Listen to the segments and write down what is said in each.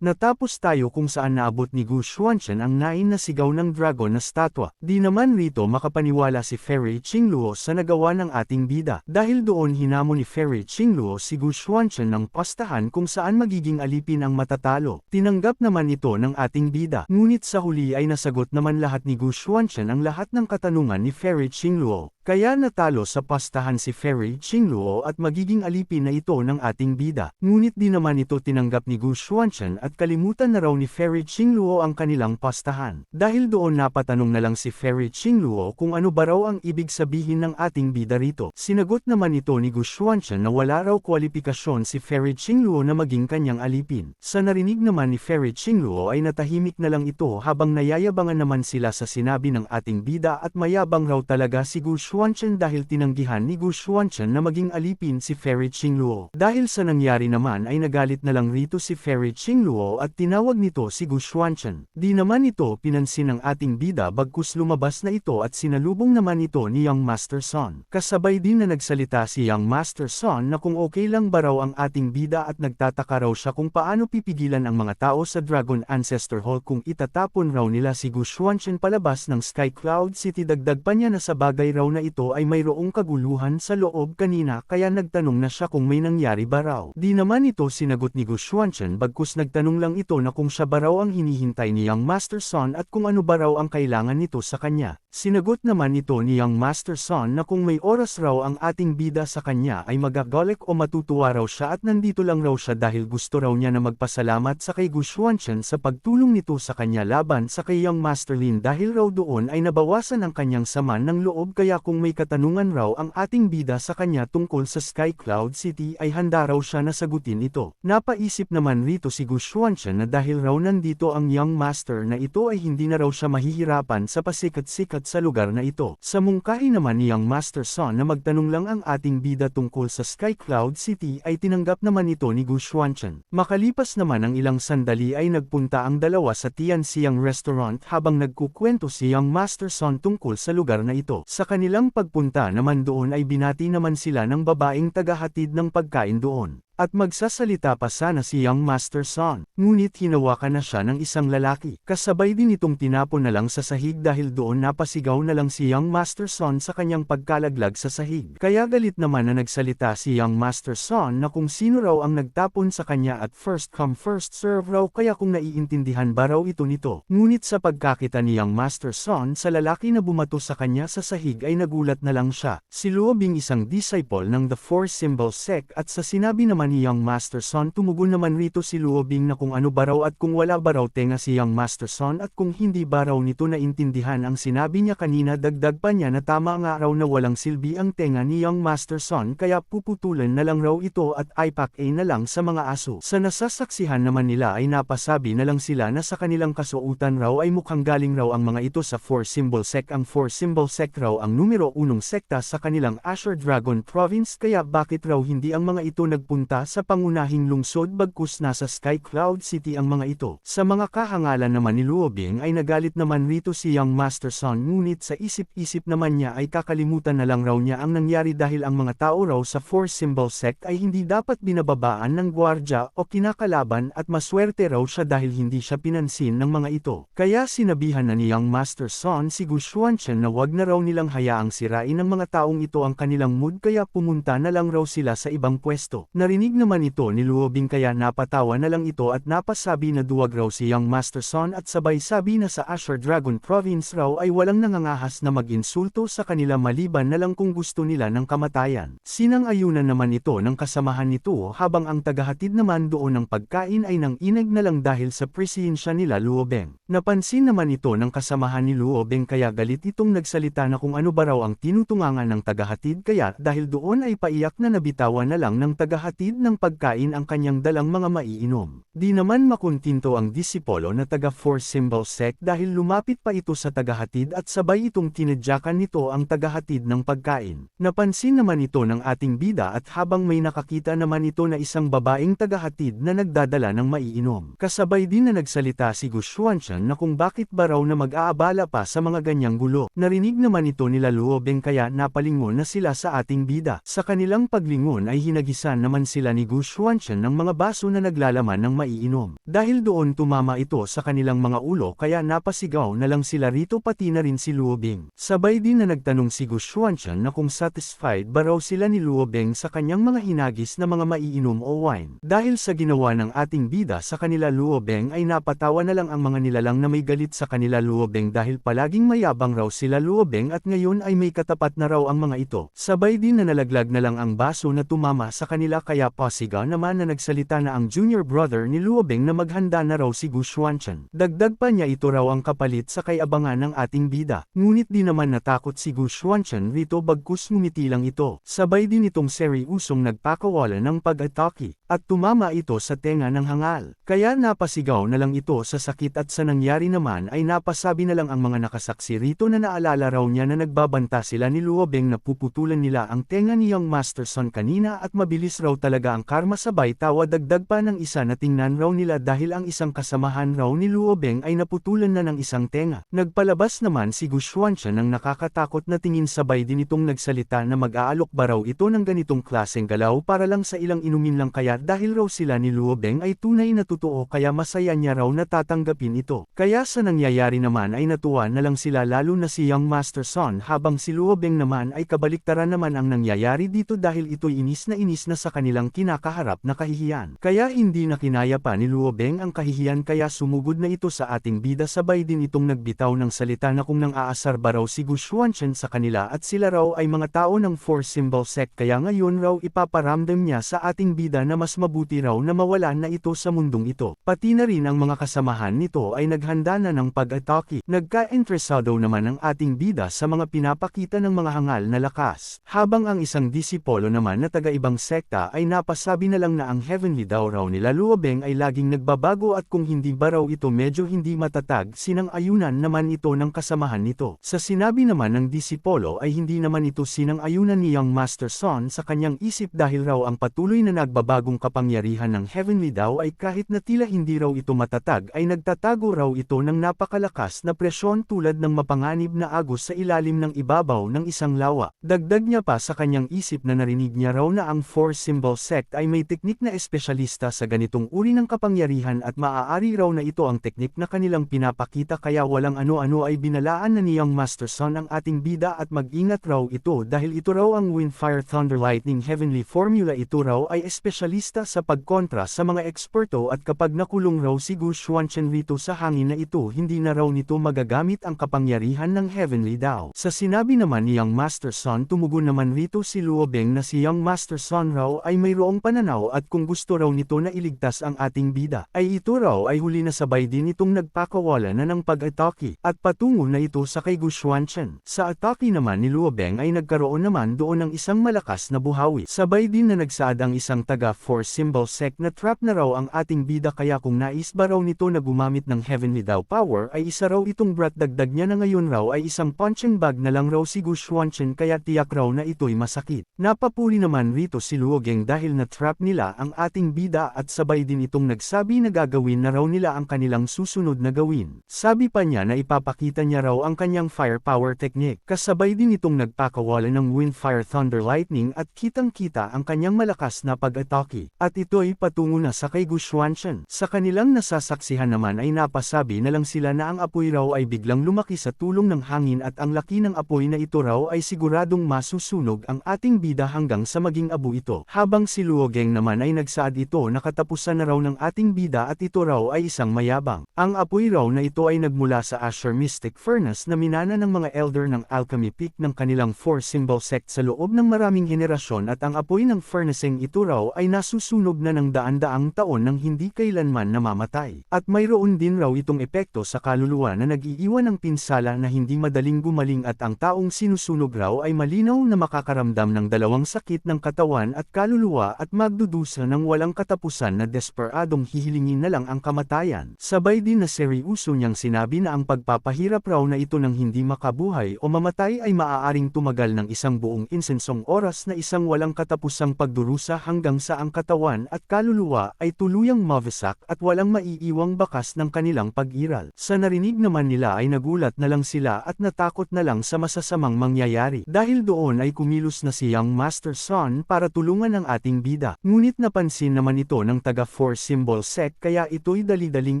Natapos tayo kung saan naabot ni Gu Xuanchen ang nain na sigaw ng dragon na statwa. Di naman rito makapaniwala si Fairy Qingluo sa nagawa ng ating bida. Dahil doon hinamo ni Fairy Qingluo si Gu Xuanchen ng pastahan kung saan magiging alipin ang matatalo. Tinanggap naman ito ng ating bida. Ngunit sa huli ay nasagot naman lahat ni Gu Xuanchen ang lahat ng katanungan ni Fairy Qingluo. Kaya natalo sa pastahan si Fairy Qingluo at magiging alipin na ito ng ating bida. Ngunit di naman ito tinanggap ni Gu Xuanchen at kalimutan na raw ni Fairy Qingluo ang kanilang pastahan. Dahil doon napatanong na lang si Fairy Qingluo kung ano ba raw ang ibig sabihin ng ating bida rito. Sinagot naman ito ni Gu Xuanchen na wala raw kwalifikasyon si Fairy Qingluo na maging kanyang alipin. Sa narinig naman ni Fairy Qingluo ay natahimik na lang ito habang nayayabangan naman sila sa sinabi ng ating bida at mayabang raw talaga si Gu Xuanchen dahil tinanggihan ni Gu Xuanchen na maging alipin si Fairy Qingluo. Dahil sa nangyari naman ay nagalit na lang rito si Fairy Qingluo at tinawag nito si Gu Xuanchen. Di naman ito pinansin ng ating bida bagkus lumabas na ito at sinalubong naman ito ni Young Master Son. Kasabay din na nagsalita si Young Master Son na kung okay lang ba raw ang ating bida at nagtataka raw siya kung paano pipigilan ang mga tao sa Dragon Ancestor Hall kung itatapon raw nila si Gu Xuanchen palabas ng Sky Cloud City dagdag pa niya na sa bagay raw na ito ay mayroong kaguluhan sa loob kanina kaya nagtanong na siya kung may nangyari ba raw. Di naman ito sinagot ni Gu Xuanchen bagkus nagtanong lang ito na kung siya ba raw ang hinihintay ni Young Master Son at kung ano ba raw ang kailangan nito sa kanya. Sinagot naman ito ni Young Master Son na kung may oras raw ang ating bida sa kanya ay magagalik o matutuwa raw siya at nandito lang raw siya dahil gusto raw niya na magpasalamat sa kay Gu Xuanchen sa pagtulong nito sa kanya laban sa kay Young Master Lin dahil raw doon ay nabawasan ang kanyang saman ng loob kaya kung may katanungan raw ang ating bida sa kanya tungkol sa Sky Cloud City ay handa raw siya na sagutin ito. Napaisip naman rito si Gu Xuanchen na dahil raw nandito ang Young Master na ito ay hindi na raw siya mahihirapan sa pasikat-sikat sa lugar na ito. Sa mungkahi naman ni Young Master Son na magtanong lang ang ating bida tungkol sa Sky Cloud City ay tinanggap naman ito ni Gu Xuanchen. Makalipas naman ang ilang sandali ay nagpunta ang dalawa sa Tian Siang Restaurant habang nagkukwento si Young Master Son tungkol sa lugar na ito. Sa kanilang pagpunta naman doon ay binati naman sila ng babaeng tagahatid ng pagkain doon. At magsasalita pa sana si Young Master Son, ngunit hinawakan na siya ng isang lalaki. Kasabay din itong tinapon na lang sa sahig dahil doon napasigaw na lang si Young Master Son sa kanyang pagkalaglag sa sahig. Kaya galit naman na nagsalita si Young Master Son na kung sino raw ang nagtapon sa kanya at first come first serve raw kaya kung naiintindihan ba raw ito nito. Ngunit sa pagkakita ni Young Master Son sa lalaki na bumato sa kanya sa sahig ay nagulat na lang siya. Si Luobing isang disciple ng The Four Symbol Sect at sa sinabi naman ni Young Master Son tumugon naman rito si Luobing na kung ano ba raw at kung wala ba raw tenga si Young Master Son at kung hindi ba raw nito naintindihan ang sinabi niya kanina dagdag pa niya na tama nga raw na walang silbi ang tenga ni Young Master Son kaya puputulan na lang raw ito at ipak A na lang sa mga aso. Sa nasasaksihan naman nila ay napasabi na lang sila na sa kanilang kasuutan raw ay mukhang galing raw ang mga ito sa Four Symbol Sect ang Four Symbol Sect raw ang numero unong sekta sa kanilang Asher Dragon Province kaya bakit raw hindi ang mga ito nagpunta sa pangunahing lungsod bagkus nasa Sky Cloud City ang mga ito. Sa mga kahangalan naman ni Luobing ay nagalit naman rito si Young Master Son ngunit sa isip-isip naman niya ay kakalimutan na lang raw niya ang nangyari dahil ang mga tao raw sa Four Symbol Sect ay hindi dapat binababaan ng gwardya o kinakalaban at maswerte raw siya dahil hindi siya pinansin ng mga ito. Kaya sinabihan na ni Young Master Son si Gu Xuanchen na wag na raw nilang hayaang sirain ng mga taong ito ang kanilang mood kaya pumunta na lang raw sila sa ibang pwesto. Narinig naman ito ni Luobing kaya napatawa na lang ito at napasabi na duwag raw si Young Master Son at sabay sabi na sa Asher Dragon Province raw ay walang nangangahas na mag-insulto sa kanila maliban na lang kung gusto nila ng kamatayan. Sinang-ayunan naman ito ng kasamahan nito habang ang tagahatid naman doon ng pagkain ay nang inag na lang dahil sa presensya nila Luobeng. Napansin naman ito ng kasamahan ni Luobeng kaya galit itong nagsalita na kung ano ba raw ang tinutungangan ng tagahatid kaya dahil doon ay paiyak na nabitawan na lang ng tagahatid ng pagkain ang kanyang dalang mga maiinom. Di naman makuntinto ang disipolo na taga Four Symbol Sect dahil lumapit pa ito sa tagahatid at sabay itong tinadyakan nito ang tagahatid ng pagkain. Napansin naman ito ng ating bida at habang may nakakita naman ito na isang babaeng tagahatid na nagdadala ng maiinom. Kasabay din na nagsalita si Gu Xuanchen na kung bakit ba raw na mag-aabala pa sa mga ganyang gulo. Narinig naman ito nila Luobeng kaya napalingon na sila sa ating bida. Sa kanilang paglingon ay hinagisan naman sila sila ni Gu Xuanchen ng mga baso na naglalaman ng maiinom. Dahil doon tumama ito sa kanilang mga ulo kaya napasigaw na lang sila rito pati na rin si Luo Bing. Sabay din na nagtanong si Gu Xuanchen na kung satisfied ba raw sila ni Luo Bing sa kanyang mga hinagis na mga maiinom o wine. Dahil sa ginawa ng ating bida sa kanila Luo Bing ay napatawa na lang ang mga nilalang na may galit sa kanila Luo Bing dahil palaging mayabang raw sila Luo Bing at ngayon ay may katapat na raw ang mga ito. Sabay din na nalaglag na lang ang baso na tumama sa kanila kaya pasiga naman na nagsalita na ang junior brother ni Luo Bing na maghanda na raw si Gu Xuanchen. Dagdag pa niya ito raw ang kapalit sa kayabangan ng ating bida. Ngunit di naman natakot si Gu Xuanchen rito bagkus ngumiti lang ito. Sabay din itong seriusong nagpakawala ng pag-atake, at tumama ito sa tenga ng hangal. Kaya napasigaw na lang ito sa sakit at sa nangyari naman ay napasabi na lang ang mga nakasaksi rito na naalala raw niya na nagbabanta sila ni Luo Bing na puputulan nila ang tenga ni Young Master Son kanina at mabilis raw talaga ang karma sabay tawa dagdag pa ng isa na tingnan raw nila dahil ang isang kasamahan raw ni Luo Bing ay naputulan na ng isang tenga. Nagpalabas naman si Gu Xuanchen ng nakakatakot na tingin sabay din itong nagsalita na mag-aalok ba raw ito ng ganitong klaseng galaw para lang sa ilang inumin lang kaya dahil raw sila ni Luo Bing ay tunay na totoo kaya masaya niya raw na tatanggapin ito. Kaya sa nangyayari naman ay natuwa na lang sila lalo na si Young Master Son habang si Luo Bing naman ay kabaliktaran naman ang nangyayari dito dahil ito'y inis na inis na sa kanilang kinakaharap na kahihiyan. Kaya hindi na kinaya pa ni Luo Bing ang kahihiyan kaya sumugod na ito sa ating bida sabay din itong nagbitaw ng salita na kung nang aasar ba raw si Gu Xuanchen sa kanila at sila raw ay mga tao ng Four Symbol Sect kaya ngayon raw ipaparamdam niya sa ating bida na mas mabuti raw na mawala na ito sa mundong ito. Pati na rin ang mga kasamahan nito ay naghanda na ng pag-atake. Nagka-interesado naman ang ating bida sa mga pinapakita ng mga hangal na lakas. Habang ang isang disipolo naman na taga-ibang sekta ay napasabi na lang na ang heavenly daw raw nila Luobeng ay laging nagbabago at kung hindi ba raw ito medyo hindi matatag sinang ayunan naman ito ng kasamahan nito. Sa sinabi naman ng disipolo ay hindi naman ito sinang ayunan ni Young Master Son sa kanyang isip dahil raw ang patuloy na nagbabagong kapangyarihan ng heavenly daw ay kahit na tila hindi raw ito matatag ay nagtatago raw ito ng napakalakas na presyon tulad ng mapanganib na agos sa ilalim ng ibabaw ng isang lawa. Dagdag niya pa sa kanyang isip na narinig niya raw na ang Four Symbol Sect ay may teknik na espesyalista sa ganitong uri ng kapangyarihan at maaari raw na ito ang teknik na kanilang pinapakita kaya walang ano-ano ay binalaan na niyang Master Son ang ating bida at mag-ingat raw ito dahil ito raw ang Wind Fire Thunder Lightning Heavenly Formula ito raw ay espesyalista sa pagkontra sa mga eksperto at kapag nakulong raw si Gu Xuanchen rito sa hangin na ito hindi na raw nito magagamit ang kapangyarihan ng Heavenly Dao. Sa sinabi naman ni Young Master Son tumugon naman rito si Luo Beng na si Young Master Son raw ay mayroong pananaw at kung gusto raw nito na iligtas ang ating bida, ay ito raw ay huli na sabay din itong nagpakawala na ng pag-atake, at patungo na ito sa kay Gu Xuanchen. Sa atake naman ni Luo Beng ay nagkaroon naman doon ng isang malakas na buhawi. Sabay din na nagsaad ang isang taga Four Symbol Sect na trap na raw ang ating bida kaya kung nais ba raw nito na gumamit ng Heavenly Dao Power ay isa raw itong brat dagdag niya na ngayon raw ay isang punching bag na lang raw si Gu Xuanchen kaya tiyak raw na ito'y masakit. Napapuri naman rito si Luo Geng dahil na-trap nila ang ating bida at sabay din itong nagsabi na gagawin na raw nila ang kanilang susunod na gawin. Sabi pa niya na ipapakita niya raw ang kanyang firepower technique. Kasabay din itong nagpakawala ng Wind Fire Thunder Lightning at kitang-kita ang kanyang malakas na pag-atake. At ito'y patungo na sa kay Gu Xuanchen. Sa kanilang nasasaksihan naman ay napasabi na lang sila na ang apoy raw ay biglang lumaki sa tulong ng hangin at ang laki ng apoy na ito raw ay siguradong masusunog ang ating bida hanggang sa maging abo ito. Habang si Luo Geng naman ay nagsaad ito na katapusan na raw ng ating bida at ito raw ay isang mayabang. Ang apoy raw na ito ay nagmula sa Asher Mystic Furnace na minana ng mga elder ng Alchemy Peak ng kanilang Four Symbol Sect sa loob ng maraming henerasyon at ang apoy ng furnacing ito raw ay nasusunog na ng daan-daang taon nang hindi kailanman namamatay. At mayroon din raw itong epekto sa kaluluwa na nag-iiwan ng pinsala na hindi madaling gumaling at ang taong sinusunog raw ay malinaw na makakaramdam ng dalawang sakit ng katawan at kaluluwa at magdudusa ng walang katapusan na desperadong hihilingin na lang ang kamatayan. Sabay din na seryoso niyang sinabi na ang pagpapahirap raw na ito ng hindi makabuhay o mamatay ay maaaring tumagal ng isang buong insensong oras na isang walang katapusang pagdurusa hanggang sa ang katawan at kaluluwa ay tuluyang mavisak at walang maiiwang bakas ng kanilang pag-iral. Sa narinig naman nila ay nagulat na lang sila at natakot na lang sa masasamang mangyayari. Dahil doon ay kumilos na si Young Master Son para tulungan ang ating bida. Ngunit napansin naman ito ng taga Four Symbol Sect kaya ito'y dali-daling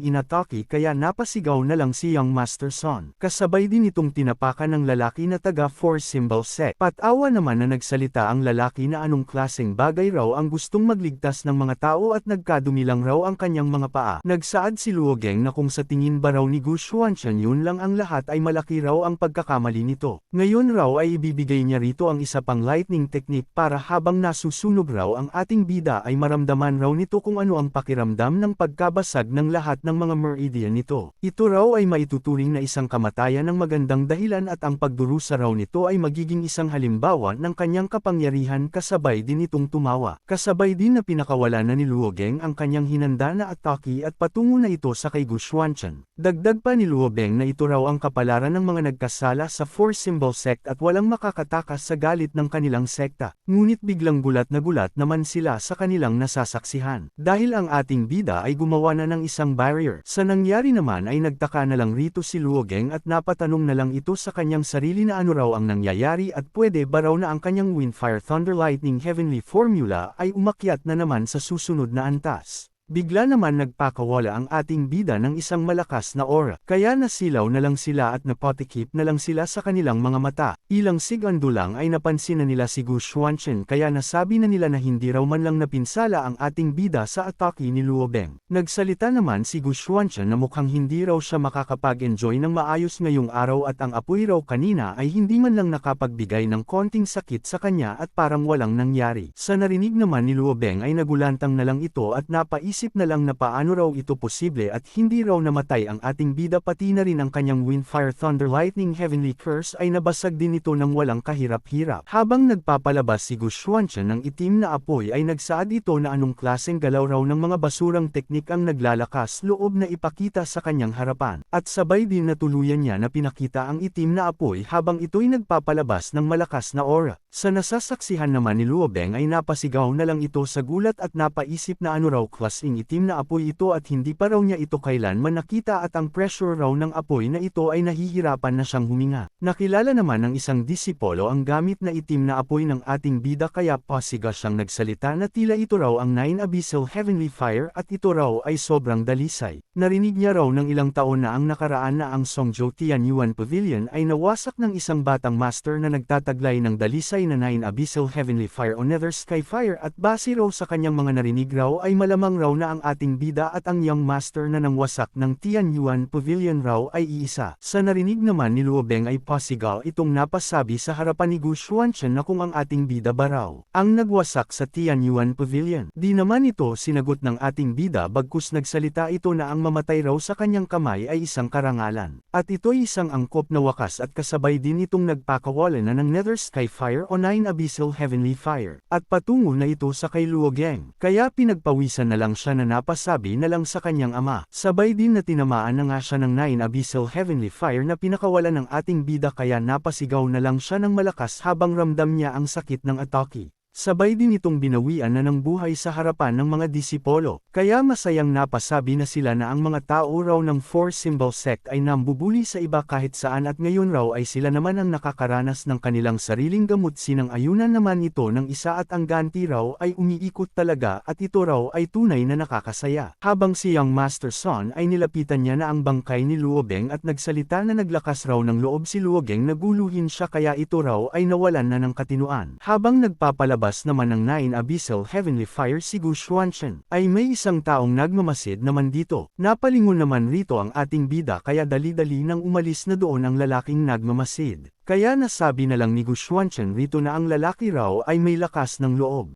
inatake kaya napasigaw na lang si Young Master Son. Kasabay din itong tinapakan ng lalaki na taga Four Symbol Sect. Patawa naman na nagsalita ang lalaki na anong klaseng bagay raw ang gustong magligtas ng mga tao at nagkadumi lang raw ang kanyang mga paa. Nagsaad si Luogeng na kung sa tingin ba raw ni Gu Xuanchen yun lang ang lahat ay malaki raw ang pagkakamali nito. Ngayon raw ay ibibigay niya rito ang isa pang lightning technique para habang nasusunog raw ang ating bida ay maramdaman raw nito kung ano ang pakiramdam ng pagkabasag ng lahat ng mga meridian nito. Ito raw ay maituturing na isang kamatayan ng magandang dahilan at ang pagdurusa raw nito ay magiging isang halimbawa ng kanyang kapangyarihan kasabay din itong tumawa. Kasabay din na pinakawala na ni Luogeng ang kanyang hinanda na atake at patungo na ito sa kay Gu Xuanchen. Dagdag pa ni Luobeng na ito raw ang kapalaran ng mga nagkasala sa Four Symbol Sect at walang makakatakas sa galit ng kanilang sekta. Ngunit biglang gulat na gulat naman sila sa kanilang nasasaksihan. Dahil ang ating bida ay gumawa na ng isang barrier. Sa nangyari naman ay nagtaka na lang rito si Luogeng at napatanong na lang ito sa kanyang sarili na ano raw ang nangyayari at pwede ba raw na ang kanyang Windfire Thunder Lightning Heavenly Formula ay umakyat naman sa susunod na antas. Bigla naman nagpakawala ang ating bida ng isang malakas na aura, kaya nasilaw na lang sila at napotikip na lang sila sa kanilang mga mata. Ilang sigando lang ay napansin na nila si Gu Xuanchen kaya nasabi na nila na hindi raw man lang napinsala ang ating bida sa atake ni Luobeng. Nagsalita naman si Gu Xuanchen na mukhang hindi raw siya makakapag-enjoy ng maayos ngayong araw at ang apoy raw kanina ay hindi man lang nakapagbigay ng konting sakit sa kanya at parang walang nangyari. Sa narinig naman ni Luobeng ay nagulantang na lang ito at napaisip Naisip na lang na paano raw ito posible at hindi raw namatay ang ating bida pati na rin ang kanyang Windfire Thunder Lightning Heavenly Curse ay nabasag din ito ng walang kahirap-hirap. Habang nagpapalabas si Gu Xuanchen ng itim na apoy ay nagsaad ito na anong klaseng galaw raw ng mga basurang teknik ang naglalakas loob na ipakita sa kanyang harapan. At sabay din na tuluyan niya na pinakita ang itim na apoy habang ito'y nagpapalabas ng malakas na aura. Sa nasasaksihan naman ni Luobeng ay napasigaw na lang ito sa gulat at napaisip na ano raw klaseng kasing itim na apoy ito at hindi pa raw niya ito kailanman nakita at ang pressure raw ng apoy na ito ay nahihirapan na siyang huminga. Nakilala naman ng isang disipolo ang gamit na itim na apoy ng ating bida kaya pasiga siyang nagsalita na tila ito raw ang Nine Abyssal Heavenly Fire at ito raw ay sobrang dalisay. Narinig niya raw ng ilang taon na ang nakaraan na ang Songzhou Tianyuan Pavilion ay nawasak ng isang batang master na nagtataglay ng dalisay na Nine Abyssal Heavenly Fire o Nether Sky Fire at base raw sa kanyang mga narinig raw ay malamang raw na ang ating bida at ang young master na nang wasak ng Tianyuan Pavilion raw ay iisa. Sa narinig naman ni Luobeng ay posigal itong napasabi sa harapan ni Gu Xuanchen na kung ang ating bida ba raw ang nagwasak sa Tianyuan Pavilion. Di naman ito sinagot ng ating bida bagkus nagsalita ito na ang mamatay raw sa kanyang kamay ay isang karangalan. At ito'y isang angkop na wakas at kasabay din itong nagpakawala na ng Nether Sky Fire o Nine Abyssal Heavenly Fire. At patungo na ito sa kay Luogeng. Kaya pinagpawisan na lang siya na napasabi na lang sa kanyang ama. Sabay din na tinamaan na nga siya ng Nine Abyssal Heavenly Fire na pinakawala ng ating bida kaya napasigaw na lang siya ng malakas habang ramdam niya ang sakit ng atake. Sabay din itong binawian na ng buhay sa harapan ng mga disipolo, kaya masayang napasabi na sila na ang mga tao raw ng Four Symbol Sect ay nambubuli sa iba kahit saan at ngayon raw ay sila naman ang nakakaranas ng kanilang sariling gamot sinang ayunan naman ito ng isa at ang ganti raw ay umiikot talaga at ito raw ay tunay na nakakasaya. Habang si Young Master Son ay nilapitan niya na ang bangkay ni Luobeng at nagsalita na naglakas raw ng loob si Luogeng naguluhin siya kaya ito raw ay nawalan na ng katinuan. Habang nagpapalabas lumabas naman ng Nine Abyssal Heavenly Fire si Gu Xuanchen, ay may isang taong nagmamasid naman dito. Napalingon naman rito ang ating bida kaya dali-dali nang umalis na doon ang lalaking nagmamasid. Kaya nasabi na lang ni Gu Xuanchen rito na ang lalaki raw ay may lakas ng loob.